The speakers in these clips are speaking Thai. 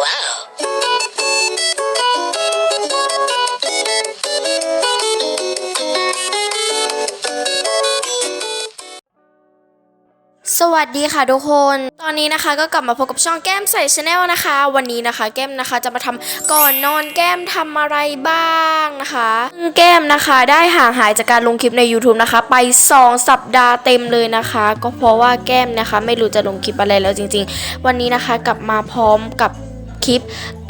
Wow. สวัสดีค่ะทุกคน ตอนนี้นะคะก็กลับมาพบกับช่องแก้มใส่ชาแนลนะคะ วันนี้นะคะ แก้มนะคะจะมาทำก่อนนอนแก้มทำอะไรบ้างนะคะซึ่งแก้มนะคะได้ห่างหายจากการลงคลิปใน YouTube นะคะ ไป 2 สัปดาห์เต็มเลยนะคะ ก็เพราะว่าแก้มนะคะ ไม่รู้จะลงคลิปอะไรแล้วจริง ๆ วันนี้นะคะกลับมาพร้อมกับ ลิป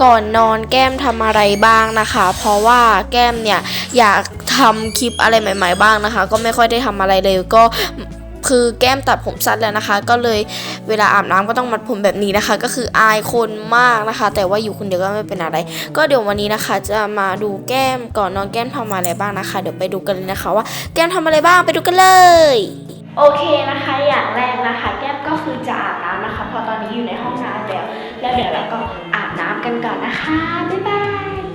ก่อนนอนแก้มทำอะไรบ้างนะคะ เพราะว่าแก้มเนี่ยอยากทำคลิปอะไรใหม่ ๆ บ้างนะคะ ก็ไม่ค่อยได้ทำอะไรเลยก็คือแก้มตัดผมสั้นแล้วนะคะ ก็เลยเวลาอาบน้ำก็ต้องมัดผมแบบนี้นะคะ ก็คืออายคนมากนะคะ แต่ว่าอยู่คนเดียวก็ไม่เป็นอะไร ก็เดี๋ยววันนี้นะคะ จะมาดูแก้มก่อนนอนแก้มทำอะไรบ้างนะคะ เดี๋ยวไปดูกันเลยนะคะ ว่าแก้มทำอะไรบ้างไปดูกันเลย โอเคนะคะ อย่างแรกนะคะ แก้มก็คือจะอาบน้ำนะคะ พอตอนนี้อยู่ในห้องน้ำแล้วแล้วเดี๋ยวเราก็ น้ำกันก่อนนะคะ บ๊ายบาย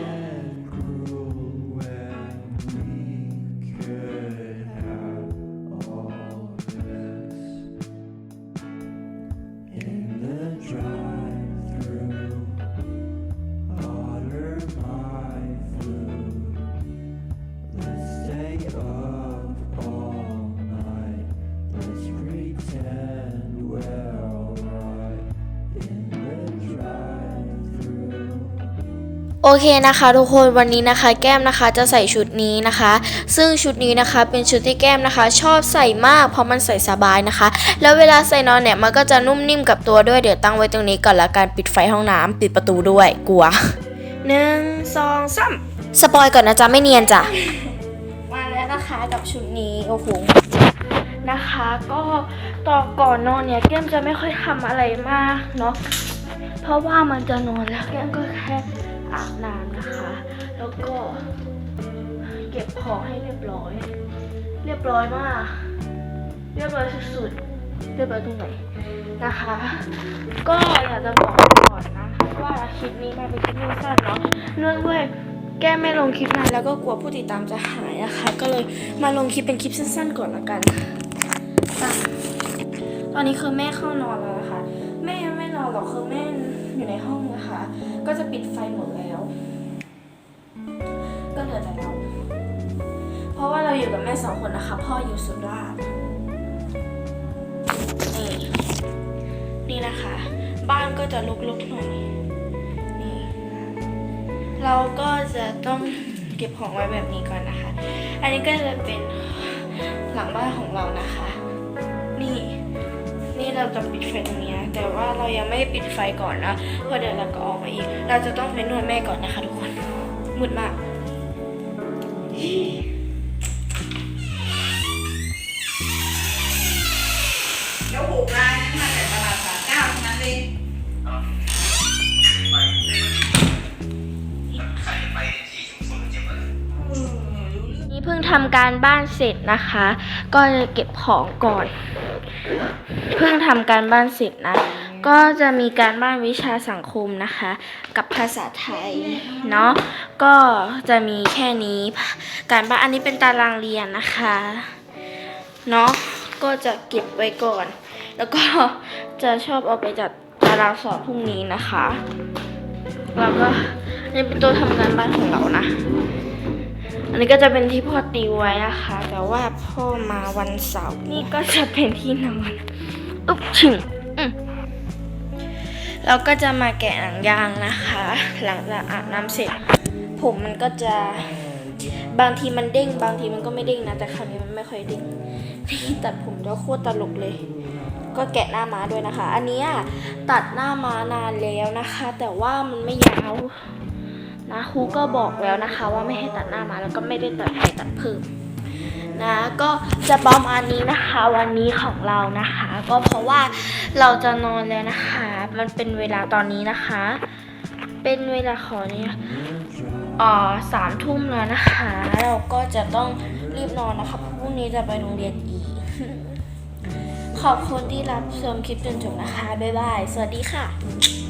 โอเคนะคะทุกคนวันนี้นะคะ แก้มนะคะจะใส่ชุดนี้นะคะ ซึ่งชุดนี้นะคะเป็นชุดที่แก้มนะคะ ชอบใส่มากเพราะมันใส่สบายนะคะ แล้วเวลาใส่นอนเนี่ยมันก็จะนุ่มนิ่มกับตัวด้วยเดี๋ยวตั้งไว้ตรงนี้ก่อนละกันปิดไฟห้องน้ำปิดประตูด้วยกลัวหนึ่งสองสามสปอยก่อนนะจ๊ะไม่เนียนจ้ะมาแล้วนะคะกับชุดนี้โอ้โหนะคะก็ต่อก่อนนอนเนี่ยแก้มจะไม่ค่อยทำอะไรมากเนาะเพราะว่ามันจะนอนแล้วแก้มก็แค่ อาบน้ำนะคะ แล้วก็เก็บของให้เรียบร้อย เรียบร้อยมาก เรียบร้อยสุดๆ เรียบร้อยตรงไหนนะคะ ก็อยากจะบอกก่อนนะว่าคลิปนี้มาเป็นคลิปสั้นเนาะเนื่องด้วยแก้ไม่ลงคลิปนานแล้วก็กลัวผู้ติดตามจะหายนะคะ ก็เลยมาลงคลิปเป็นคลิปสั้นๆก่อนละกัน ตอนนี้คือแม่เข้านอนแล้วนะคะแม่ยังไม่ นอนหรอกคือแม่อยู่ในห้องนะคะ ก็จะปิดไฟหมดแล้ว ก็เหลือแต่เรา เพราะว่าเราอยู่กับแม่สองคนนะคะ พ่ออยู่สุราษฎร์นี่นี่นะคะ บ้านก็จะลุกๆหน่อยนี่เราก็จะต้องเก็บของไว้แบบนี้ก่อนนะคะ อันนี้ก็จะเป็นหลังบ้านของเรานะคะ เราจะปิดไฟตรงนี้แต่ว่าเรายังไม่ปิดไฟก่อนนะเพราะเดี๋ยวเราก็ออกมาอีก เราจะต้องไปนวดแม่ก่อนนะคะทุกคนมืดมาก ทำการบ้านเสร็จนะคะ ก็จะเก็บของก่อน เพิ่งทำการบ้านเสร็จนะ ก็จะมีการบ้านวิชาสังคมนะคะ กับภาษาไทยเนาะก็จะมีแค่นี้ การบ้านอันนี้เป็นตารางเรียนนะคะเนาะก็จะเก็บไว้ก่อน แล้วก็จะชอบเอาไปจัดตารางสอบพรุ่งนี้นะคะ แล้วก็นี่เป็นตัวทำการบ้านของเรานะ อันนี้ก็จะเป็นที่พ่อติวไว้นะคะ แต่ว่าพ่อมาวันเสาร์นี่ก็จะเป็นที่นอนอุ๊บถึงอืมเราก็จะมาแกะหนังยางนะคะ หลังจากอาบน้ำเสร็จ ผมมันก็จะบางทีมันเด้ง บางทีมันก็ไม่เด้งนะ แต่คราวนี้มันไม่ค่อยเด้งนี่ตัดผมแล้วโคตรตลกเลย ก็แกะหน้าม้าด้วยนะคะ อันนี้ตัดหน้าม้านานแล้วนะคะ แต่ว่ามันไม่ยาว นะครูก็บอกแล้วนะคะ ว่าไม่ให้ตัดหน้ามาแล้วก็ไม่ได้ตัดไปตัดเพิ่มนะ ก็จะประมาณนี้นะคะ วันนี้ของเรานะคะ ก็เพราะว่าเราจะนอนแล้วนะคะ มันเป็นเวลาตอนนี้นะคะ เป็นเวลาขอเนี่ยอ่อสามทุ่มแล้วนะคะ เราก็จะต้องรีบนอนนะคะพรุ่งนี้จะไปโรงเรียนอีก ขอบคุณที่รับชมคลิปจนจบนะคะ บ๊ายบาย สวัสดีค่ะ